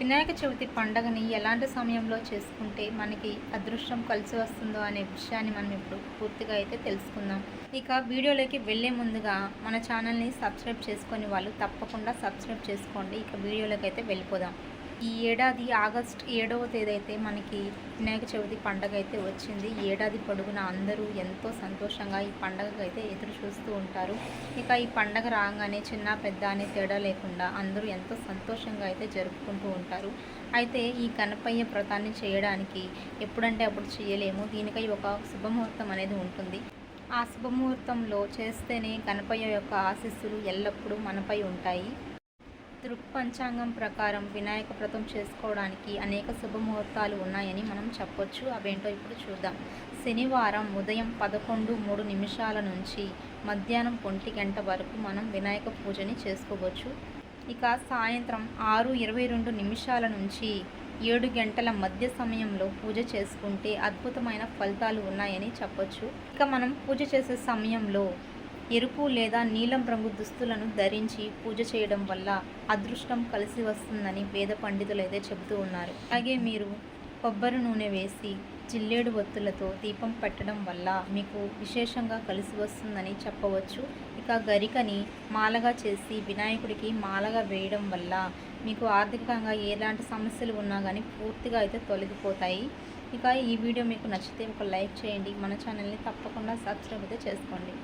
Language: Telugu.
వినాయక చవితి పండగని ఎలాంటి సమయంలో చేసుకుంటే మనకి అదృష్టం కలిసి వస్తుందో అనే విషయాన్ని మనం ఇప్పుడు పూర్తిగా అయితే తెలుసుకుందాం. ఇక వీడియోలోకి వెళ్ళే ముందుగా మన ఛానల్ని సబ్స్క్రైబ్ చేసుకొని వాళ్ళు తప్పకుండా సబ్స్క్రైబ్ చేసుకోండి. ఇక వీడియోలోకి అయితే వెళ్ళిపోదాం. ఈ ఏడాది ఆగస్ట్ ఏడవ తేదీ అయితే మనకి వినాయక చవితి పండగ అయితే వచ్చింది ఏడాది పొడుగున అందరూ ఎంతో సంతోషంగా ఈ పండగకు అయితే ఎదురు చూస్తూ ఉంటారు. ఇక ఈ పండగ రాగానే చిన్న పెద్ద అనే తేడా లేకుండా అందరూ ఎంతో సంతోషంగా అయితే జరుపుకుంటూ ఉంటారు. అయితే ఈ గణపయ్య వ్రతాన్ని చేయడానికి ఎప్పుడంటే అప్పుడు చేయలేము. దీనికై ఒక శుభముహూర్తం అనేది ఉంటుంది. ఆ శుభముహూర్తంలో చేస్తేనే గణపయ్య యొక్క ఆశీస్సులు ఎల్లప్పుడూ మనపై ఉంటాయి. దృక్పంచాంగం ప్రకారం వినాయక వ్రతం చేసుకోవడానికి అనేక శుభముహూర్తాలు ఉన్నాయని మనం చెప్పొచ్చు. అవేంటో ఇప్పుడు చూద్దాం. శనివారం ఉదయం పదకొండు మూడు నిమిషాల నుంచి మధ్యాహ్నం ఒంటి గంట వరకు మనం వినాయక పూజని చేసుకోవచ్చు. ఇక సాయంత్రం ఆరు ఇరవై రెండు నిమిషాల నుంచి ఏడు గంటల మధ్య సమయంలో పూజ చేసుకుంటే అద్భుతమైన ఫలితాలు ఉన్నాయని చెప్పొచ్చు. ఇక మనం పూజ చేసే సమయంలో ఎరుపు లేదా నీలం రంగు దుస్తులను ధరించి పూజ చేయడం వల్ల అదృష్టం కలిసి వస్తుందని వేద పండితులు అయితే చెబుతూ ఉన్నారు. అలాగే మీరు కొబ్బరి నూనె వేసి జిల్లేడు ఒత్తులతో దీపం పెట్టడం వల్ల మీకు విశేషంగా కలిసి వస్తుందని చెప్పవచ్చు. ఇక గరికని మాలగా చేసి వినాయకుడికి మాలగా వేయడం వల్ల మీకు ఆర్థికంగా ఎలాంటి సమస్యలు ఉన్నా కానీ పూర్తిగా అయితే తొలగిపోతాయి. ఇక ఈ వీడియో మీకు నచ్చితే ఒక లైక్ చేయండి. మన ఛానల్ని తప్పకుండా సబ్స్క్రైబ్ అయితే చేసుకోండి.